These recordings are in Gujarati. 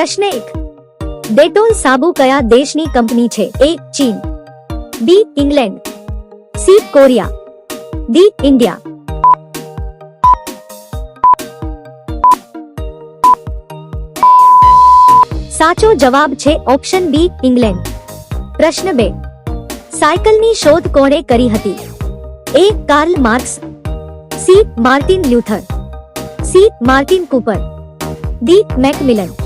प्रश्न एक डेटोल साबु कया देश कंपनी छे ए चीन B England C Korea D India साचो जवाब छे ऑप्शन बी इंग्लैंड प्रश्न बे साइकल शोध कोणे करी Karl Marx C Martin Luther C Martin Cooper D Macmillan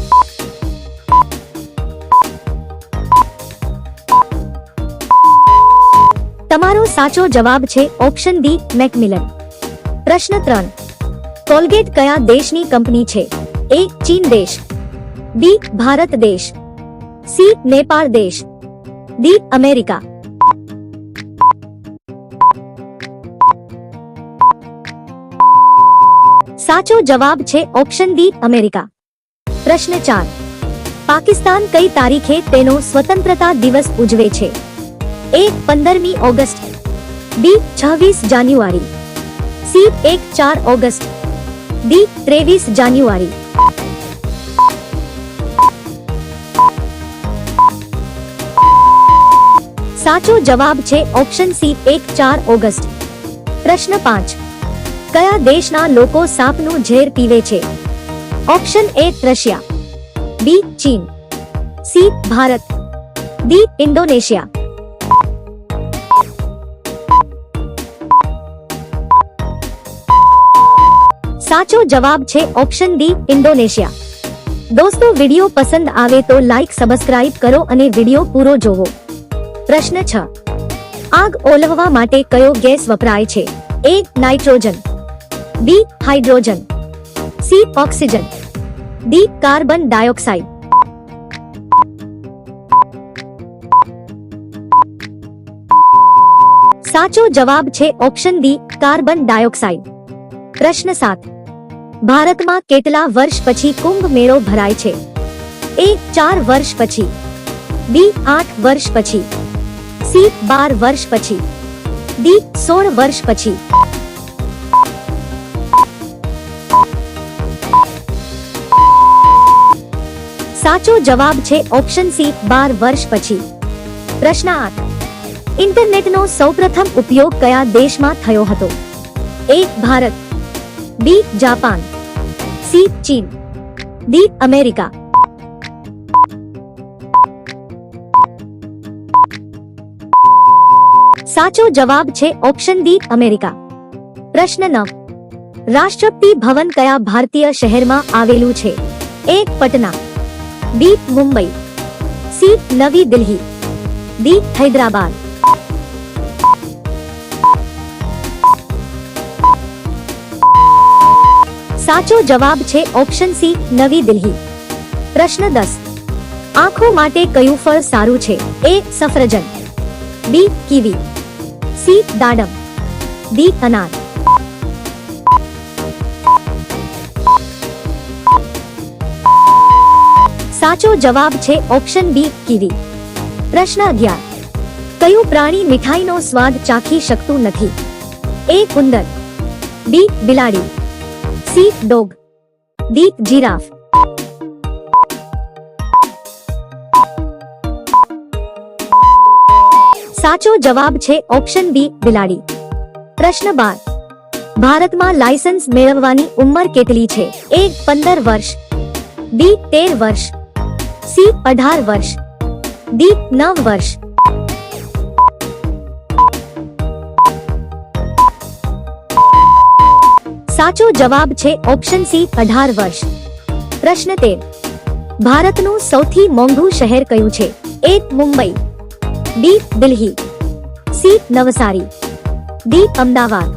તમારો સાચો જવાબ છે ઓપ્શન D મેકમેલન પ્રશ્ન 3 કોલગેટ કયા દેશની કંપની છે A ચીન દેશ B ભારત દેશ C નેપાળ દેશ D અમેરિકા સાચો જવાબ છે ઓપ્શન D અમેરિકા પ્રશ્ન 4 પાકિસ્તાન કઈ તારીખે તેનો સ્વતંત્રતા દિવસ ઉજવે છે એક પંદરમી ઓગસ્ટ બી છવ્વીસ જાન્યુઆરી સી એક ચાર ઓગસ્ટ ડી ત્રેવીસ જાન્યુઆરી સાચો જવાબ છે ઓપ્શન સી એક ચાર ઓગસ્ટ પ્રશ્ન પાંચ કયા દેશના લોકો સાપનું ઝેર પીવે છે ઓપ્શન એ રશિયા બી ચીન સી ભારત ડી ઇન્ડોનેશિયા સાચો જવાબ છે ઓપ્શન ડી ઇન્ડોનેશિયા દોસ્તો વિડીયો પસંદ આવે તો લાઈક સબસ્ક્રાઇબ કરો અને વિડીયો પૂરો જોવો પ્રશ્ન છ આગ ઓલવવા માટે કયો ગેસ વપરાય છે A nitrogen B hydrogen C oxygen D carbon dioxide સાચો જવાબ છે ઓપ્શન ડી કાર્બન ડાયોક્સાઇડ પ્રશ્ન સાત ભારતમાં કેટલા વર્ષ પછી કુંભ મેળો ભરાય છે એ ચાર વર્ષ પછી બી આઠ વર્ષ પછી સી બાર વર્ષ પછી ડી સોળ વર્ષ પછી સાચો જવાબ છે ઓપ્શન સી બાર વર્ષ પછી પ્રશ્ન આઠ ઇન્ટરનેટનો સૌપ્રથમ ઉપયોગ કયા દેશમાં થયો હતો એ ભારત બી જાપાન सी चीन डी अमेरिका साचो जवाब छे ऑप्शन डी अमेरिका प्रश्न नौ राष्ट्रपति भवन कया भारतीय शहर में आवेलू छे A Patna B Mumbai C Navi Delhi D Hyderabad साचो जवाब छे ऑप्शन सी नवी दिल्ली प्रश्न दस आँखों माटे क्यू फल सारू छे ए सफरजन बी कीवी सी दाडम डी अनार साचो जवाब छे ऑप्शन बी कीवी प्रश्न अग्यार क्यू प्राणी मिठाई नो स्वाद चाखी शकतु नथी ए कुंदर बी बिलाड़ी सी डॉग डी जिराफ साचो जवाब छे ऑप्शन बी बिलाड़ी प्रश्न बार भारत में लाइसेंस मेलवानी उम्र केतली छे एक पंदर वर्ष बी तेर वर्ष सी अठार वर्ष डी नव वर्ष સાચો જવાબ છે ઓપ્શન C 18 વર્ષ પ્રશ્ન 3 ભારતને સૌથી મોંગુ શહેર કયું છે A Mumbai B Delhi C Navsari D Ahmedabad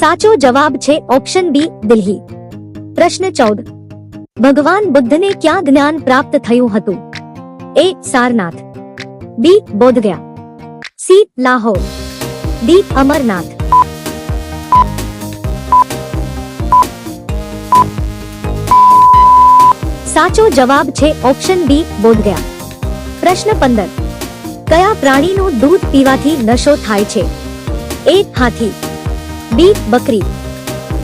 સાચો જવાબ છે ઓપ્શન B દિલ્હી પ્રશ્ન 14 ભગવાન બુદ્ધને ક્યા જ્ઞાન પ્રાપ્ત થયું હતું A Sarnath B Bodhgaya C Lahore D Amarnath સાચો જવાબ છે ઓપ્શન બી બોધગયા પ્રશ્ન પંદર કયા પ્રાણીનું દૂધ પીવાથી નશો થાય છે એ હાથી બી બકરી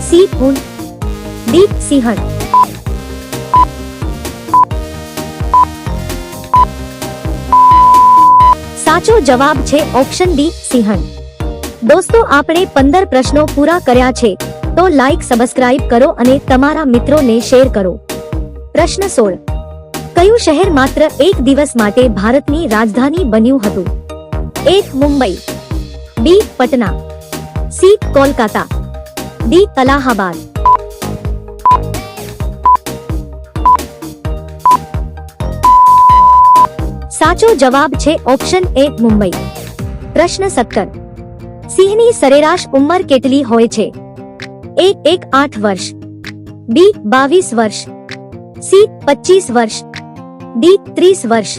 સી ઊંટ દીપ સિંહણ સાચો જવાબ છે ઓપ્શન ડી સિંહણ દોસ્તો આપણે પંદર પ્રશ્નો પૂરા કર્યા છે તો લાઈક સબસ્ક્રાઇબ કરો અને તમારા મિત્રોને શેર કરો પ્રશ્ન સોળ કયું શહેર માત્ર એક દિવસ માટે ભારતની રાજધાની બન્યું હતું એક Mumbai B Patna C Kolkata D Allahabad साचो जवाब छे ऑप्शन ए मुंबई प्रश्न सत्तर सिंहनी सरेराश उम्र केटली छे ए एक आठ वर्ष बी बावीस वर्ष सी पच्चीस वर्ष डी त्रीस वर्ष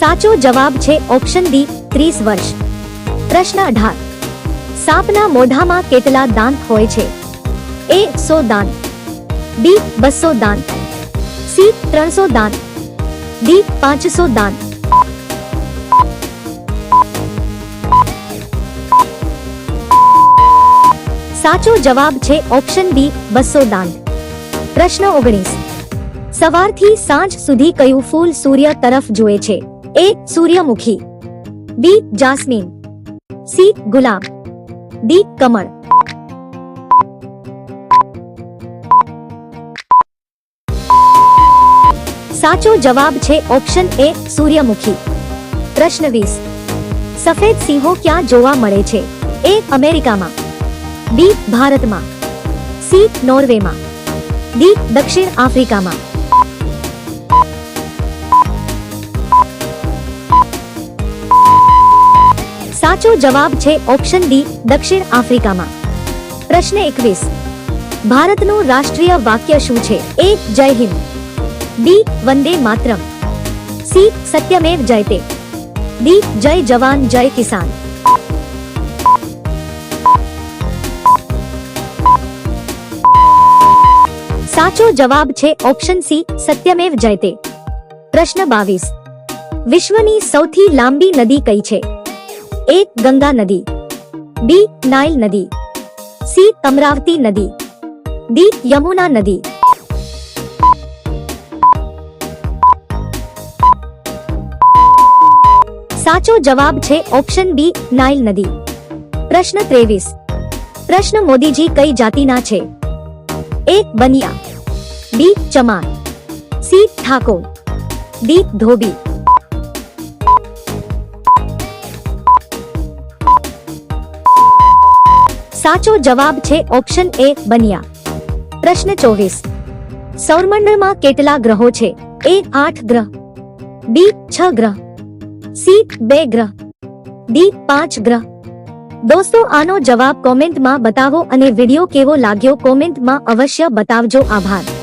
साचो जवाब छे ऑप्शन डी त्रीस वर्ष प्रश्न अठार सापना मोढ़ा मा केटला दांत होय छे ए सो दांत बी 200 दान सी 300 दान डी 500 दान સાચો જવાબ છે ઓપ્શન બી 200 दान પ્રશ્ન 19 સવારથી સાંજ સુધી કયો ફૂલ સૂર્ય તરફ જોય છે એ સૂર્યમુખી બી જાસમીન સી ગુલાબ ડી કમળ સાચો જવાબ છે ઓપ્શન A સૂર્યમુખી. પ્રશ્ન 20. સફેદ સિંહો ક્યાં જોવા મળે છે? A અમેરિકામાં B ભારતમાં C નોર્વેમાં D દક્ષિણ આફ્રિકામાં સાચો જવાબ છે ઓપ્શન D દક્ષિણ આફ્રિકામાં. પ્રશ્ન 21. ભારતનો રાષ્ટ્રીય વાક્ય શું છે? A જય હિન્દ डी वंदे मातरम सी सत्यमेव जयते डी जय जवान जय किसान साचो जवाब छे ऑप्शन सी सत्यमेव जयते प्रश्न बावीस विश्वनी सौथी लांबी नदी कई छे ए गंगा नदी बी नाइल नदी सी अमरावती नदी डी यमुना नदी साचो जवाब छे ऑप्शन बी नाइल नदी प्रश्न तेवीस प्रश्न मोदी जी कई जाति ना छे एक बनिया बी चमार सी ठाकुर डी धोबी साचो जवाब छे ऑप्शन ए बनिया प्रश्न चौबीस सौरमंडल मा केटला छे ए आठ ग्रह बी छह ग्रह સી બે ગ્રહ ડી પાંચ ગ્રહ દોસ્તો આનો જવાબ કોમેન્ટમાં બતાવો અને વિડિયો કેવો લાગ્યો કોમેન્ટમાં અવશ્ય બતાવજો આભાર